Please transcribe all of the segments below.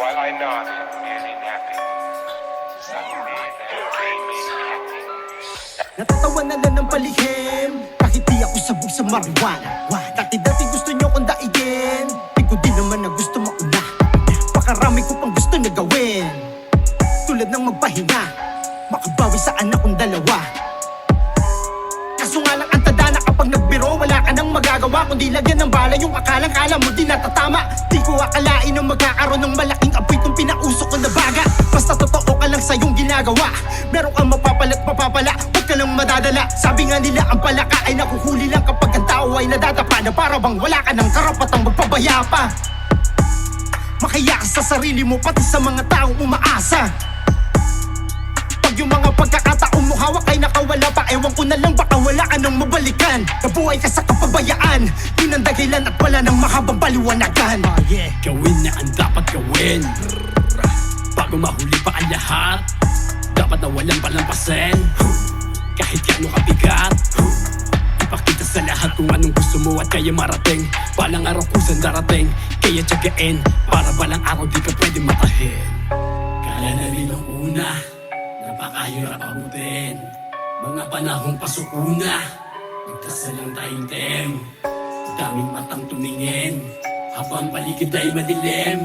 and. Something that they made happen. Natatawa na lang ng palihim. Kahit di ako sabog sa marijuana. Dati-dati gusto nyo kong daigin Di ko di naman na gusto mauna. Pakarami ko pang gusto na gawin. Tulad ng magpahinga. Makabawi sa anak kong dalawa kapag nagbiro Wala ka nang magagawa Kundi lagyan ng bala Yung akalang kala mo di natatama. Di ko akalain na magkakaroon ng malaking apoy Itong pinausok ko na baga. Basta totoo ka lang sa iyong ginagawa. Meron kang mapapalat mapapala Huwag ka lang madadala. Sabi nga nila ang palaka ay nakuhuli lang Kapag ang tao ay nadadapa Na para bang wala ka ng karapatang magpabaya pa. Makaya ka sa sarili mo Pati sa mga taong umaasa. Pag yung mga pagkakataong mo hawak ay nakawala pa Ewan ko na lang Nabuhay ka sa kapabayaan. Di nang dahilan at wala nang mahabang paliwanagan oh, yeah. Gawin na ang dapat gawin. Bago mahuli pa ang lahat Dapat na walang palampasin. Kahit gaano kabigat Ipakita sa lahat kung anong gusto mo at kaya marating. Balang araw kusang darating Kaya tiyagain. Para balang araw di ka pwede matahin. Kala na rin ang una Napakahirap abutin. Mga panahong pasukuna Nagdasal ang taimtim Daming matang tumingin. Habang paligid ay madilim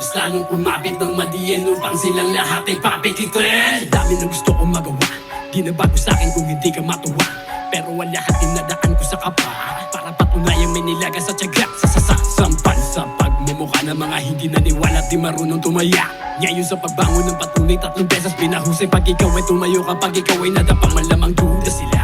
Mas lalong kumapit ng madiin Upang silang lahat ay papikitin Dami na gusto kong magawa Di na bago sa akin kung hindi ka matuwa. Pero ang lahat dinadaan ko sa kapa Para patunayan may nilaga sa tiyaga. Sa sasasampan sa pagmumukha ng mga hindi naniwala Di marunong tumaya. Ngayon sa pagbangon ng patunay Tatlong beses pinahusay. Pag ikaw ay tumayo Kapag ikaw ay nadapa Malamang duda sila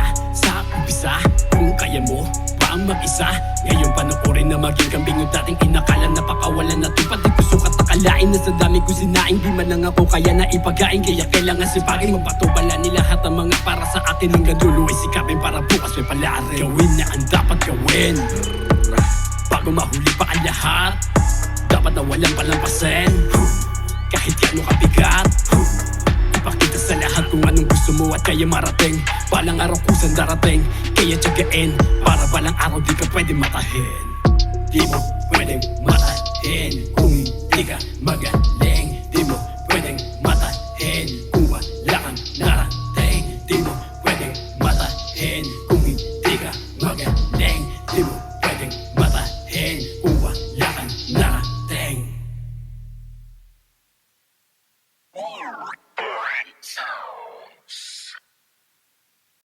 mag-isa. Ngayon panoorin na maging kambing Yung dating inakala. Napakawalan na tupad Di ko sukat akalain Na sa dami ko sinaing Di man lang ako kaya na ipagain Kaya kailangan sipagin Magpatubala nila lahat ang mga para sa atin Hanggang dulo ay sikapin para bukas may palarin. Gawin na ang dapat gawin. Bago mahuli pa ang lahat Dapat na walang palampasin. Kahit gaano kabigat mo at kaya marating. Balang araw kusang darating. Kaya tsagain Para balang araw di ka pwede matahin. Di mo pwedeng matahin. Kung hindi ka magaling Di mo pwedeng matahin. Kung wala kang narating Di mo pwedeng matahin. Kung hindi ka magaling Di mo pwedeng matahin. Kung wala kang narating. Damn.